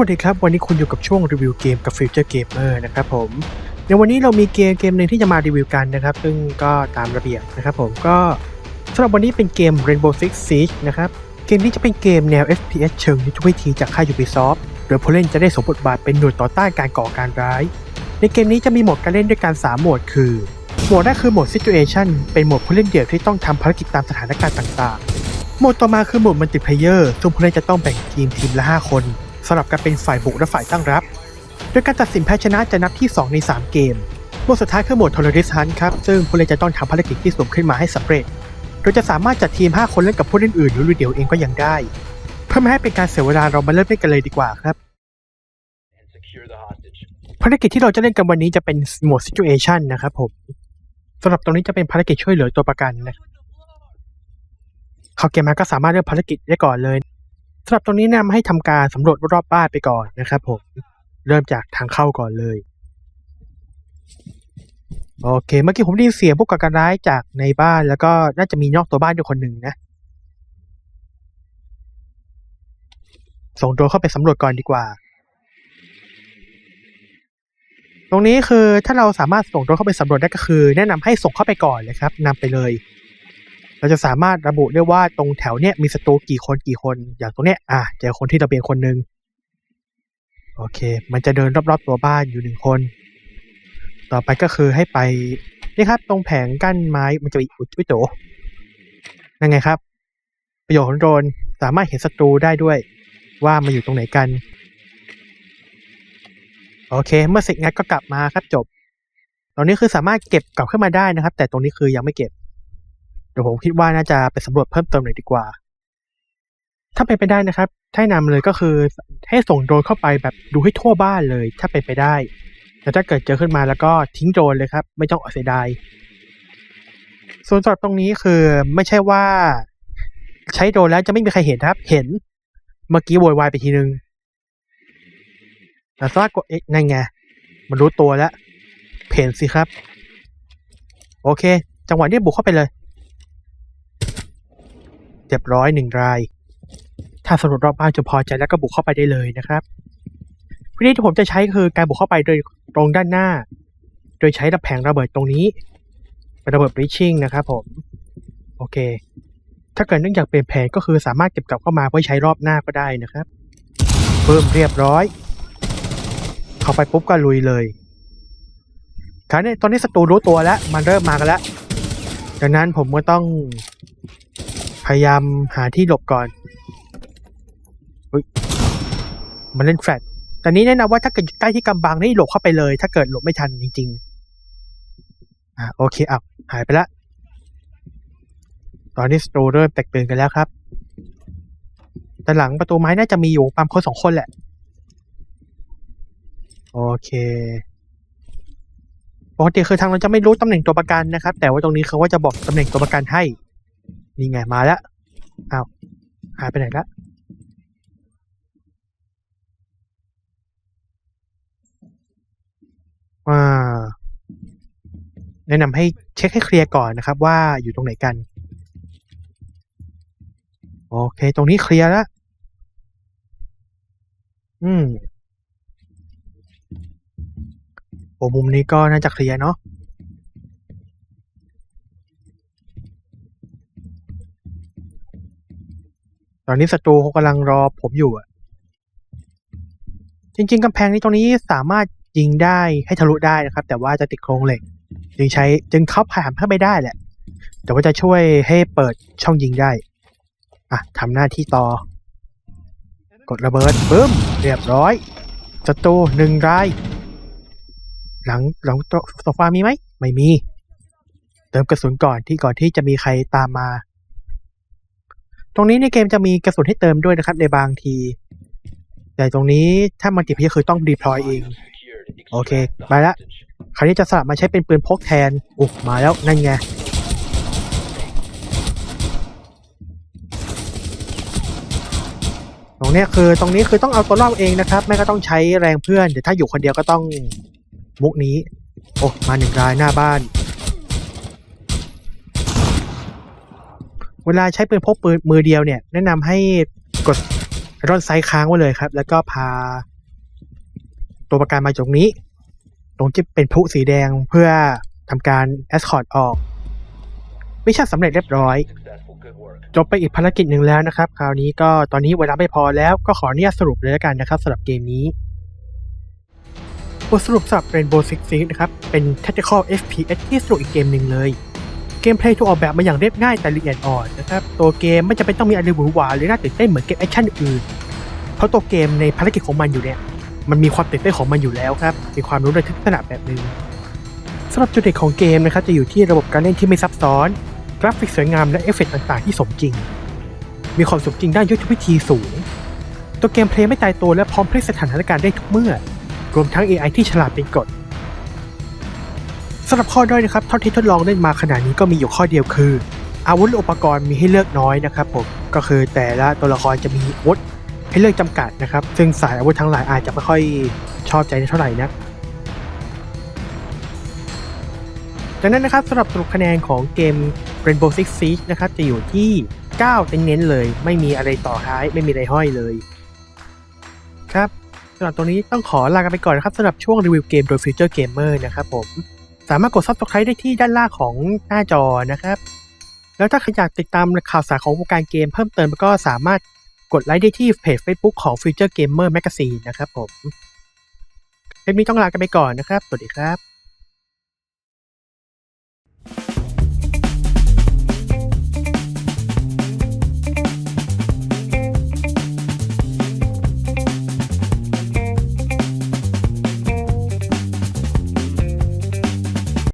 วัสดีครับ วันนี้คุณอยู่กับช่วงรีวิวเกมกับ Future Gamer นะครับผมในวันนี้เรามีเกมเกมหนึ่งที่จะมารีวิวกันนะครับ ซึ่งก็ตามระเบียบนะครับผมก็สำหรับวันนี้เป็นเกม Rainbow Six Siege นะครับเกมนี้จะเป็นเกมแนว FPS เชิงยุทธวิธีจากค่าย Ubisoft โดยผู้เล่นจะได้สมบทบาทเป็นหน่วยต่อต้านการก่อการร้าย ในเกมนี้จะมีโหมดการเล่นด้วยกัน 3 โหมดคือโหมดแรกคือโหมด Situation เป็นโหมดผู้เล่นเดี่ยวที่ต้องทำภารกิจตามสถานการณ์ต่าง ๆ โหมดต่อมาคือโหมด Multiplayer ซึ่งผู้เล่นจะต้องแบ่งทีมทีมละ 5 คน สลับกันเป็นฝ่ายบุกและฝ่ายตั้งรับ โดยการตัดสินแพ้ชนะจะนับที่ 2 ใน 3 เกมโหมดสุดท้ายคือโหมด Terrorist Hunt ครับ ซึ่งผู้เล่นจะต้องทำภารกิจที่สุ่มขึ้นมาให้สำเร็จ โดยจะสามารถจัดทีม 5 คนเล่นกับผู้เล่นอื่นหรือลุยเดียวเองก็ยังได้ เพื่อไม่ให้เป็นการเสียเวลาเรามาเริ่มเล่นกันเลยดีกว่าครับภารกิจที่เราจะเล่นกันวันนี้จะเป็นโหมด Situation นะครับผมสำหรับตรงนี้จะเป็นภารกิจช่วยเหลือตัวประกันนะเข้าเกมมาก็สามารถเริ่มภารกิจได้ก่อนเลย สำหรับตรงนี้แนะนำให้ทำการสำรวจรอบบ้านไปก่อนนะครับผมเริ่มจากทางเข้าก่อนเลย โอเค เมื่อกี้ผมได้ยินเสียงพวกก่อการร้ายจากในบ้านแล้วก็น่าจะมีนอกตัวบ้านด้วยคนหนึ่งนะ ส่งตัวเข้าไปสำรวจก่อนดีกว่า ตรงนี้คือถ้าเราสามารถส่งตัวเข้าไปสำรวจได้ก็คือ แนะนำให้ส่งเข้าไปก่อนเลยครับนำไปเลย เราจะสามารถระบุได้ว่าตรงแถวเนี้ยมีศัตรูกี่คนกี่คน อย่างตรงเนี้ยอะเจอคนที่ระเบียงคนหนึ่งโอเค มันจะเดินรอบๆตัวบ้านอยู่หนึ่งคน ต่อไปก็คือให้ไปนี่ครับ ตรงแผงกั้นไม้มันจะมีกอุยวิโตนั่นไงครับ ประโยชน์ของโดรนสามารถเห็นศัตรูได้ด้วย ว่ามันอยู่ตรงไหนกัน โอเค เมื่อเสร็จงานก็กลับมาครับจบ ตอนนี้คือสามารถเก็บกลับขึ้นมาได้นะครับ แต่ตรงนี้คือยังไม่เก็บ ดี๋ยวผมคิดว่าน่าจะไปสำรวจเพิ่มเติมหน่อยดีกว่า ถ้าเป็นไปได้นะครับถ้าให้นำเลยก็คือให้ส่งโดรนเข้าไปแบบดูให้ทั่วบ้านเลย ถ้าเป็นไปได้แต่ถ้าเกิดเจอขึ้นมาแล้วก็ทิ้งโดรนเลยครับ ไม่ต้องเสียดายส่วนสำหรับตรงนี้คือไม่ใช่ว่า ใช้โดรนแล้วจะไม่มีใครเห็นครับ เห็น เมื่อกี้โวยวายไปทีนึงแต่สามารถกดเอ๊ะนั่นไงมันรู้ตัวแล้วเพนสิครับ โอเค จังหวะนี้บุกเข้าไปเลย เรียบร้อยหนึ่งราย ถ้าสำรวจรอบบ้านจนพอใจแล้วก็บุกเข้าไปได้เลยนะครับวิธีที่ผมจะใช้คือการบุกเข้าไปโดยตรงด้านหน้า โดยใช้ระแผงระเบิดตรงนี้เป็นระเบิดบริชชิ่งนะครับผม โอเค ถ้าเกิดเนื่องจากเปลี่ยนแผนก็คือสามารถเก็บกลับเข้ามาเพื่อใช้รอบหน้าก็ได้นะครับเพิ่มเรียบร้อย เข้าไปปุ๊บก็ลุยเลยคราวนี้ตอนนี้ศัตรูรู้ตัวแล้ว มันเริ่มมากันแล้วดังนั้นผมก็ต้อง พยายามหาที่หลบก่อนอมันเล่นแฟลตแต่นี้แนะนำว่าถ้าเกิดใกล้ที่กำบังให้หลบเข้าไปเลย ถ้าเกิดหลบไม่ทันจริง ๆ อ่าโอเคอะหายไปละ ตอนนี้สตูเริ่มแตกตื่นกันแล้วครับแต่หลังประตูไม้น่าจะมีอยู่ประมาณคนสองคนแหละ โอเคปกติคือทางเราจะไม่รู้ตำแหน่งตัวประกันนะครับ แต่ว่าตรงนี้เขาว่าจะบอกตำแหน่งตัวประกันให้ นี่ไงมาแล้วอ้าวหายไปไหนละว่าแนะนำให้เช็คให้เคลียร์ก่อนนะครับ ว่าอยู่ตรงไหนกัน โอเค ตรงนี้เคลียร์แล้ว อืมโอ้มุมนี้ก็น่าจะเคลียร์เนาะ ตอนนี้ศัตรูเขากำลังรอผมอยู่อะจริง ๆกำแพงนี้ตรงนี้สามารถยิงได้ให้ทะลุได้นะครับ แต่ว่าจะติดโครงเหล็ก จึงใช้จึงเข้าผ่านเข้าไปได้แหละ แต่ว่าจะช่วยให้เปิดช่องยิงได้ อะทำหน้าที่ต่อ กดระเบิดปึ้ม เรียบร้อยศัตรูหนึ่งราย หลังหลังโซฟามีไหม ไม่มี เติมกระสุนก่อนที่ก่อนที่จะมีใครตามมา ตรงนี้ในเกมจะมีกระสุนให้เติมด้วยนะครับ ในบางที แต่ตรงนี้ถ้ามันติดพีคือต้องดีพลอยเอง Secured. Okay, Extract the bye ละ คราวนี้จะสลับมาใช้เป็นปืนพกแทนอุยมาแล้วนั่นไงตรงนี้คือตรงนี้คือต้องเอาตัวรอดเองนะครับ ไม่ก็ต้องใช้แรงเพื่อนเดี๋ยวถ้าอยู่คนเดียวก็ต้องมุกนี้ โอ้มาหนึ่งรายหน้าบ้าน เวลาใช้ปืนพกปืนมือเดียวเนี่ย แนะนำให้กดร่อนไซส์ค้างไว้เลยครับ แล้วก็พา ตัวประกันมาตรงนี้ ตรงที่เป็นพลุสีแดงเพื่อทำการแอสคอร์ตออกมิชชั่นสำเร็จเรียบร้อย จบไปอีกภารกิจหนึ่งแล้วนะครับ คราวนี้ก็ตอนนี้เวลาไม่พอแล้วก็ขออนุญาตสรุปเลยแล้วกันนะครับสำหรับเกมนี้บทสรุปสำหรับ Rainbow Six Siege นะครับ เป็น Tactical FPS ที่สนุกอีกเกมหนึ่งเลย มเพลย์ถูกออกแบบมาอย่างเรียบง่ายแต่ละเอียดอ่อนนะครับ ตัวเกมไม่จำเป็นต้องมีอะไรหวือหวาหรือน่าตื่นเต้นเหมือนเกมแอคชั่นอื่น เพราะตัวเกมในภารกิจของมันอยู่เนี่ย มันมีความตื่นเต้นของมันอยู่แล้วครับ มีความรู้ระทึกขนาดแบบนึงสำหรับจุดเด่นของเกมนะครับจะอยู่ที่ระบบการเล่นที่ไม่ซับซ้อน กราฟิกสวยงามและเอฟเฟกต์ต่างๆ ที่สมจริง มีความสมจริงด้านยุทธวิธีสูง ตัวเกมเพลย์ไม่ตายตัวและพร้อมพลิกสถานการณ์ได้ทุกเมื่อ รวมทั้ง AI ที่ฉลาดเป็นกฎ สำหรับข้อด้อยนะครับเท่าที่ทดลองเล่นมาขนาดนี้ก็มีอยู่ข้อเดียวคือ อาวุธอุปกรณ์มีให้เลือกน้อยนะครับผมก็คือแต่ละตัวละครจะมีอาวุธให้เลือกจำกัดนะครับ ซึ่งสายอาวุธทั้งหลายอาจจะไม่ค่อยชอบใจเท่าไหร่นะจากนั้นนะครับสำหรับสรุปคะแนนของเกม Rainbow Six Siege นะครับจะอยู่ที่ 9 เน้นๆเลย ไม่มีอะไรต่อท้ายไม่มีอะไรห้อยเลย ครับสำหรับตัวนี้ต้องขอลากันไปก่อนนะครับสำหรับช่วงรีวิวเกมโดย Future Gamer นะครับผม สามารถกด Subscribe ได้ที่ด้านล่างของหน้าจอนะครับ แล้วถ้าใครอยากติดตามข่าวสารของวงการเกมเพิ่มเติมก็สามารถกดไลค์ได้ที่เพจ Facebook ของ Future Gamer Magazine นะครับผมคลิปนี้ต้องลากันไปก่อนนะครับ สวัสดีครับ